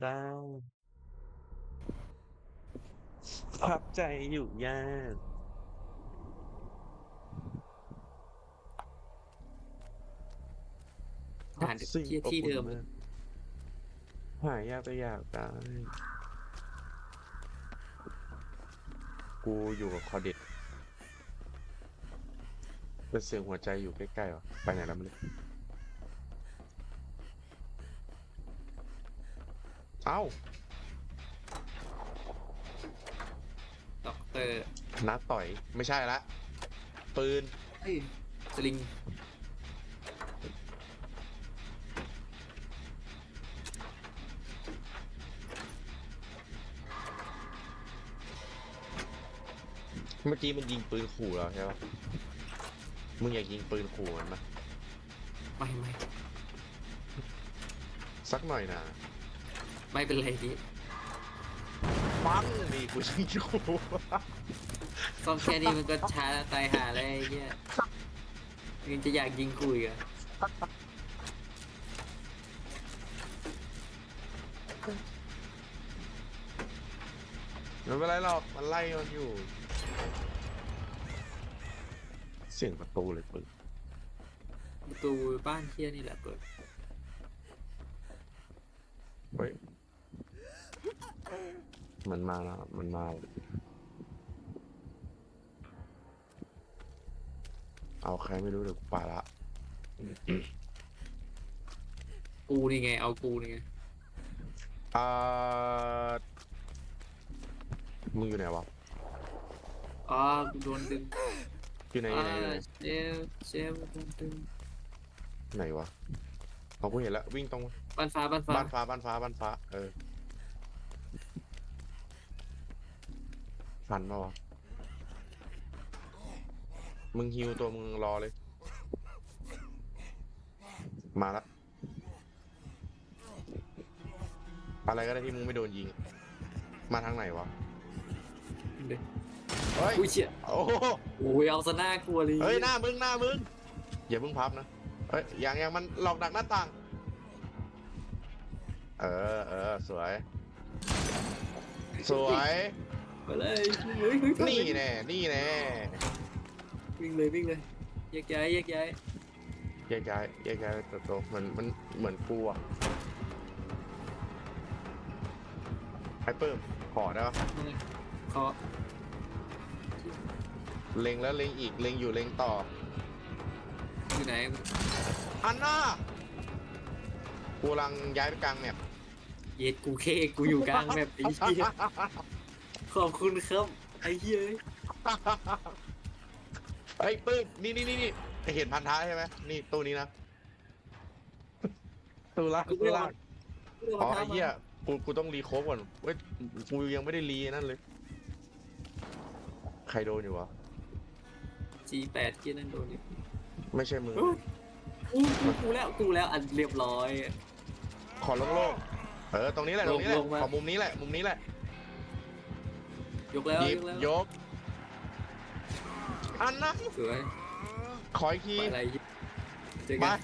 ได้พับใจอยู่ยากหาที่ที่เดิมอบอุ่นากหายากก็อยากได้กูอยู่กับคอเด็ดเป็นเสียงหัวใจอยู่ใกล้ๆวะไปไหนแล้วไม่รู้ อ้าด็อกเตอร์นัดต่อยไม่ใช่ละ ปืน เอ้ยสลิง เมื่อกี้มันยิงปืนขู่เราใช่ปะมึงอยากยิงปืนขู่มันไหมไม่ไม่สักหน่อยนะ ไม่เป็นไรพี่ปังนี่กูยิงขู่ซ่อมแค่นี้มันก็ช้าตายหาแล้วไอ้เหี้ยยังจะอยากยิงกูอีกเหรอะไม่เป็นไรหรอกมันไล่มันอยู่ เสียงประตูเลยปืนประตูบ้านเที่ยนี่แหละเปิดเฮ้ย มันมาแล้ว มันมาแล้วเอาใครไม่รู้เดี๋ยวกูป่าละกูนี่ไง เอากูนี่ไงอ่ามึงอยู่ไหนวะ อ๋อกูโดนดึงอยู่ไหนออ่ายู่ไหนอยู่ไหนเซลเซลโดนดึงไหนวะเอากูเห็นแล้ววิ่งตรงบ้านฟ้าบ้านฟ้าบ้านฟ้าบ้านฟ้าบ้านฟ้า เออ ฟันปะวะมึงฮิวตัวมึงรอเลย มาละอะไรก็ได้ที่มึงไม่โดนยิง มาทางไหนวะ เดี๋ยวเฮ้ย อุ้ยเชี่ยโอ้โหโอ้ยเอาซะหน้ากลัวเลยเฮ้ย หน้ามึง หน้ามึง อย่าเพิ่งพับนะ เฮ้ย อย่างอย่างมันหลอกดักหน้าต่าง เออเออสวย สวย ไปเลยเฮ้ยเฮ้ยเฮ้ยนี่แน่นี่แน่วิ่งเลยวิ่งเลยแยกย้ายแยกย้ายแยกย้ายแยกย้ายเติบโตเหมือนมันเหมือนกูอะไอ้เปิ้มขอได้ปะเคาะเล็งแล้วเล็งอีกเล็งอยู่เล็งต่ออยู่ไหนอันน่ากูกำลังย้ายไปกลางแมปเย็ดกูเคกูอยู่กลางแบบไอ้เหี้ย ขอบคุณครับ ไอ้เหี้ยไอ้ยปื้มนี่นี่นี่นี่เห็นพันท้ายใช่ไหมนี่ตู้นี้นะตู้ละตู้ละอ๋อไอ้เหี้ยกูกูต้องรีโคฟก่อนเว้ยกูยังไม่ได้รีนั่นเลย ใครโดนอยู่วะจีแปดเกียนั่นโดนนี่ไม่ใช่มึงกูกูกูแล้วกูแล้วอันเรียบร้อย ขอโล่งๆเออ ตรงนี้แหละ ตรงนี้แหละ ลงมา ขอมุมนี้แหละ มุมนี้แหละ ยกแล้วหยิยบกแล้วยก อันนะสวยขออีกที ไปอะไรเจอไปกัน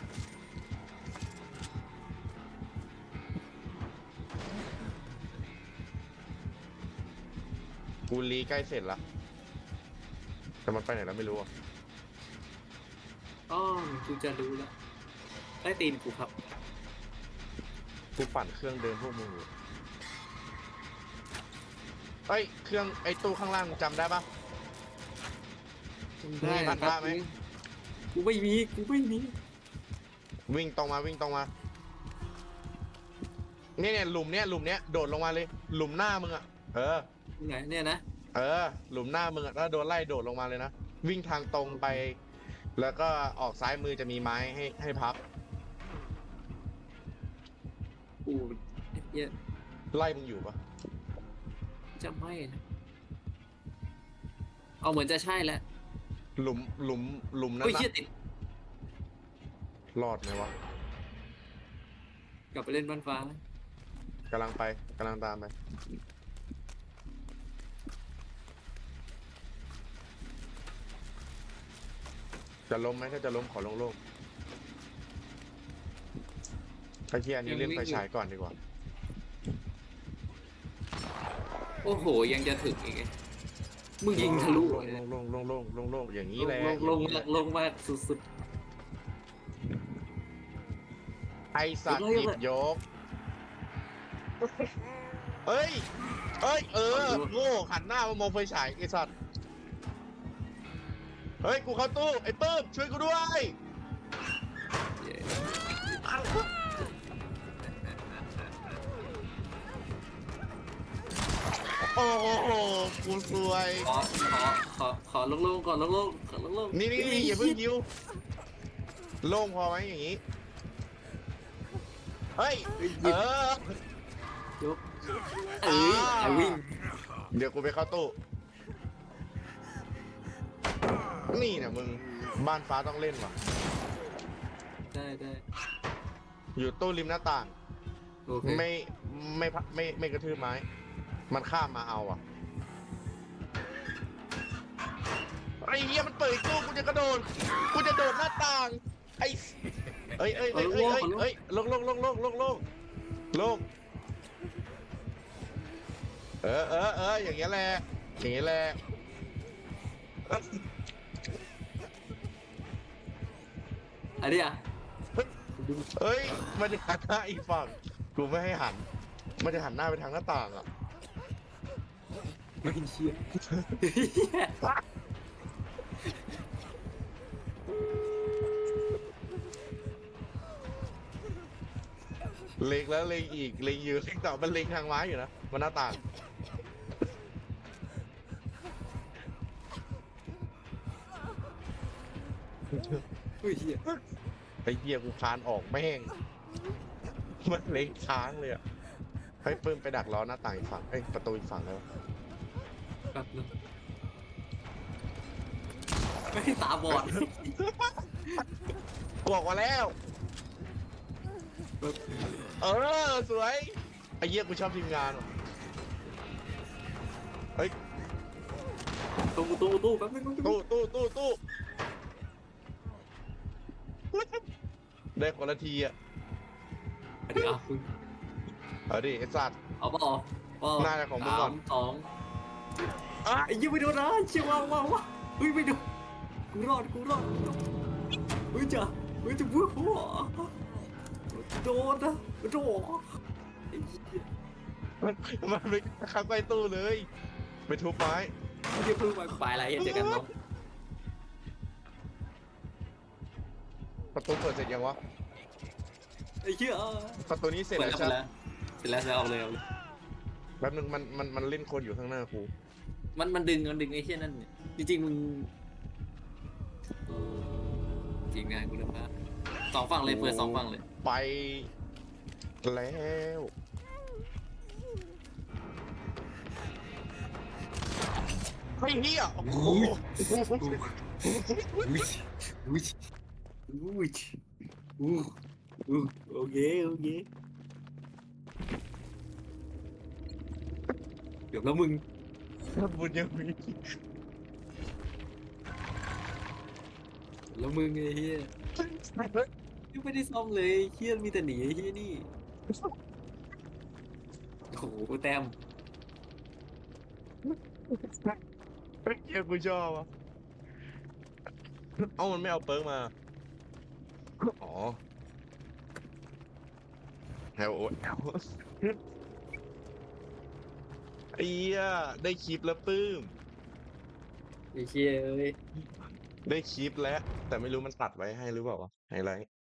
กูรีใกล้เสร็จละ แต่มันไปไหนแล้วไม่รู้อะ อ๋อกูจะรู้แล้วใต้ตีนกูครับ กูปั่นเครื่องเดินพวกมึงอยู่ เอ้ยเครื่องไอ้ตู้ข้างล่างมึงจำได้ปะ ได้มีพันธะไหม กูไม่มีกูไม่มีวิ่งตรงมาวิ่งตรงมาเนี่ยเนี่ยหลุมเนี่ยหลุมเนี้ยโดดลงมาเลย หลุมหน้ามึงอะเออ ไหนเนี่ยนะเออ หลุมหน้ามึงอะถ้าโดนไล่โดดลงมาเลยนะ วิ่งทางตรงไป แล้วก็ออกซ้ายมือจะมีไม้ให้ให้พับ กูเหี้ยไล่มึงอยู่ปะ จะไม่นะเอาเหมือนจะใช่แหละหลุมหลุมหลุมนั้นเฮ้ยนะเหี้ยติดรอดไหมวะกลับไปเล่นบ้านฟ้ากำลังไปกำลังตามไปจะล้มไหมถ้าจะล้มขอลงโลกไอ้ที่อันนี้เล่นไฟฉายก่อนดีกว่า โอ้โหยังจะถึงอีกไงมึงยิงทะลุลเลยงลงลงลงลงลงอย่างนี้แหละงลงลงลงมาสุด ไอสัตว์หยิบยกเอ้ยเอ้ย เออ โง่หันหน้ามามองไฟฉายไอสัตว์ เฮ้ย กูเข้าตู้ ไอ้ปื้มช่วยกูด้วย โอ้โหกูสวยขอขอขอขอลงลงก่อนลงลงขอลงลงนี่นี่นี่อย่าเพิ่งยิวโล่งพอไหมอย่างนี้ เฮ้ย เออ ยกเอ้ยไอวิ่งเดี๋ยวกูไปเข้าตู้ นี่เนี่ยมึง บ้านฟ้าต้องเล่นว่ะ ได้ได้อยู่ตู้ริมหน้าต่าง โอเคไม่ไม่พัไม่ไม่กระทืบไม้ มันข้ามมาเอาอะไอ้เหี้ยมันเปิดอีกตู้กูจะกระโดดกูจะโดดหน้าต่างไอ้เอ้ยเอ้ยเอ้ยเอ้ยเอ้ยเอ้ยลงลงลงลงลงลงลงเออเออเอออย่างเงี้ยแหละอย่างเงี้ยแหละอันนี้อะเฮ้ยมันจะหันหน้าอีกฝั่งกูไม่ให้หัน มันจะหันหน้าไปทางหน้าต่างอะ ไม่เชื่อเล็งแล้วเล็งอีกเล็งอยู่เล็งต่อมันเล็งทางไม้อยู่นะมันหน้าต่างอุ้ยเฮียไอ้เหี้ยกูคานออกแม่งมันเล็งค้างเลยอะให้ปื้มไปดักล้อหน้าต่างอีกฝั่งเอ้ยประตูอีกฝั่งแล้ว แป๊บนึงไม่ได้ตาบอดกูออกมาแล้ว เออ สวย ไอ้เหี้ยกูชอบทีมงานว่ะเฮ้ย ตู้ตู้ตู้แป๊บนึงแป๊บนึงตู้ตู้ตู้ตู้ได้คนละทีอะอันนี้อะคุณเอาดิไอ้สัตว์เอาเปล่าเปล่าน่าจะของมึงก่อน สามสอง อะไอ้ยี่ไม่โดนนะเชี่ยว้าวว้าวว้าวเฮ้ยไม่โดนกูรอดกูรอดเฮ้ยจ้ะเฮ้ยจะพูดหัวโดนนะโดนไอ้เหี้ยมันมันไปข้างใต้ตู้เลย ไปทุบไม้ไม่ได้เพิ่งไปไปอะไรอย่าเจอกันน้องประตูเปิดเสร็จยังวะไอ้เหี้ยประตูนี้เสร็จเปิดแล้วแล้วใช่เสร็จไหมแล้วเสร็จแล้วเสร็จแล้วเอาเลยเอาเลยแป๊บนึงมันมันมันเล่นคนอยู่ข้างหน้าครู มันมันดึงมันดึงไอ้เหี้ยนั่นเนี่ยจริงๆมึงทีมงานกูนะสองฝั่งเลยเปิดสองฝั่งเลย ไปแล้วไอ้เหี้ยโอ้โหอุ้ยอุ้ยอุ้ยอู้อู้โอเคโอเคเดี๋ยวแล้วมึง บุญยังมีแล้วมึงไอ้เหี้ยยังไม่ได้ซ่อมเลยเหี้ยมีแต่หนีไอ้เหี้ยนี่ โอ้โหแต้มไอ้เหี้ยกูชอบอะเอ้ามันไม่เอาเปิร์กมา อ๋อแฮวโอ๊ต ไอ้เหี้ยได้คลิปแล้วปื้ม ไอ้เหี้ยเอ้ย ได้คลิปแล้ว แต่ไม่รู้มันตัดไว้ให้หรือเปล่าวะไฮไลท์